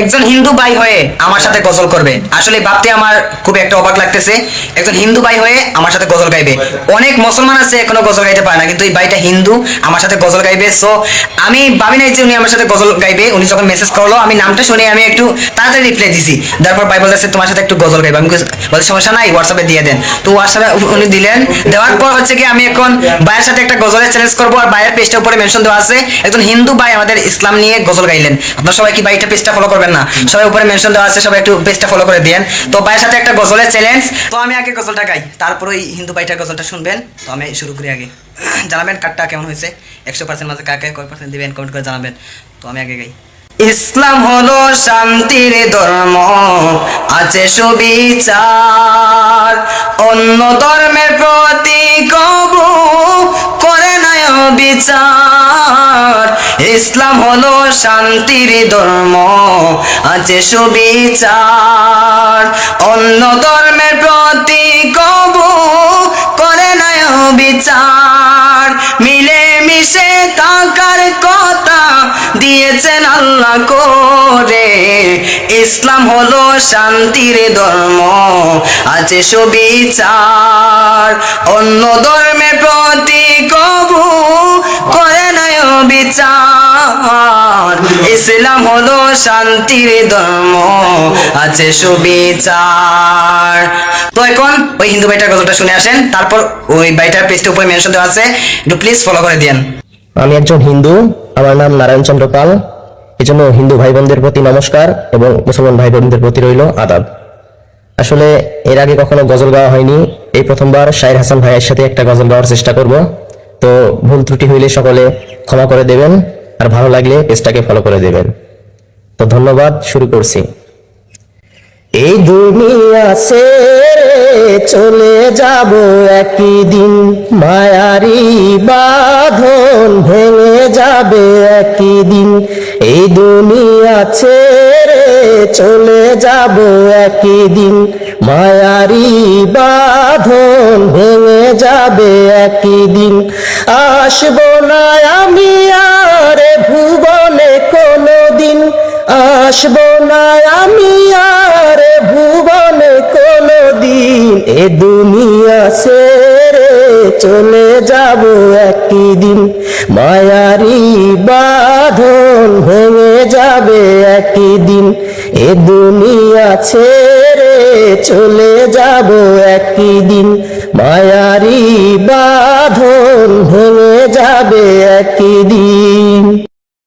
একজন হিন্দু ভাই হয়ে আমার সাথে গজল করবে। আসলে ভাবতে আমার খুব একটা অবাক লাগতেছে। একজন হিন্দু ভাই হয়ে আমার সাথে গজল গাইবে। অনেক মুসলমান আছে এখনও গজল গাইতে পারে না, কিন্তু এই ভাইটা হিন্দু, আমার সাথে গজল গাইবে। সো আমি ভাবি নাই যে উনি আমার সাথে গজল গাইবে। উনি যখন মেসেজ করল, আমি নামটা শুনে আমি একটু তাড়াতাড়ি রিপ্লাই দিছি। তারপর ভাই বলতেছে, তোমার সাথে একটু গজল গাইবে। আমি বলছি সমস্যা নাই হোয়াটসঅ্যাপে দিয়ে দেন। তো হোয়াটসঅ্যাপে উনি দিলেন। দেওয়ার পর হচ্ছে কি, আমি এখন ভাইয়ের সাথে একটা গজলের চ্যালেঞ্জ করব। আর ভাইয়ের পেজটার উপরে মেনশন দেওয়া আছে, একজন হিন্দু ভাই আমাদের ইসলাম নিয়ে গজল গাইলেন। আপনারা সবাই কি ভাইটা পেজটা ফলো করবেন? না। সবাই উপরে মেনশন দেওয়া আছে, সবাই একটু পেজটা ফলো করে দেন তো ভাইয়ের সাথে একটা গজলের চ্যালেঞ্জ তো আমি আগে গজলটা গাই, তারপর ওই হিন্দু ভাইটার গজলটা শুনবেন। তো আমি শুরু করি আগে। জানাবেন কার্ডটা কেমন হয়েছে? একশো পার্সেন্ট মাঝে কাকে কয় পার্সেন্ট দিবেন কমেন্ট করে জানাবেন। তো আমি আগে গাই। ইসলাম হলো শান্তির ধর্ম, আছে সুবিচার। অন্য ধর্মের প্রতি কবু করে নয় বিচার ইসলাম হলো শান্তির ধর্ম, আছে সুবিচার। অন্য ধর্মের প্রতি কবু করে নয় বিচার মিলে মিশে থাকার কথা দিয়েছেন আল্লাহ করে। ইসলাম হলো শান্তির ধর্ম, আছে সুবিচার। অন্য ধর্মের প্রতি কবু বিচার। ইসলাম হলো শান্তির ধর্ম, আছে সুবিচার। তো এখন ওই হিন্দু ভাইটার গজলটা শুনে আসেন, তারপর ওই ভাইটার পেজটা উপরে মেনশন দেওয়া আছে, একটু প্লিজ ফলো করে দিয়েন। আমি একজন হিন্দু, আমার নাম নারায়ণ চন্দ্র পাল। এই জন্য হিন্দু ভাই বোনদের প্রতি নমস্কার এবং মুসলমান ভাই বোনদের প্রতি রইল আদাব। আসলে এর আগে কখনো গজল গাওয়া হয়নি, এই প্রথমবার শাহির হাসান ভাইয়ের সাথে একটা গজল গাওয়ার চেষ্টা করব। তো ভুল ত্রুটি হইলে সকলে ক্ষমা করে দেবেন, আর ভালো লাগলে পেজটাকে ফলো করে দেবেন। তো ধন্যবাদ, শুরু করছি। এই দুনিয়া চলে যাব একই দিন, মায়ারি বাঁধন ভেঙে যাবে একই দিন। এই দুনিয়া ছেড়ে চলে যাব একই দিন, মায়ারি বাঁধন ভেঙে যাবে একই দিন। আসব না আমি আর ভুবনে কোনো দিন আসব না আমি আর ভুবনে কোনো দিন এ দুনিয়া ছেড়ে চলে যাব একই দিন। মায়ারি বাঁধন ভেঙে যাবে একই দিন। এ দুনিয়া ছেড়ে চলে যাব একই দিন। মায়ারি বাঁধন ভেঙে যাবে একই দিন।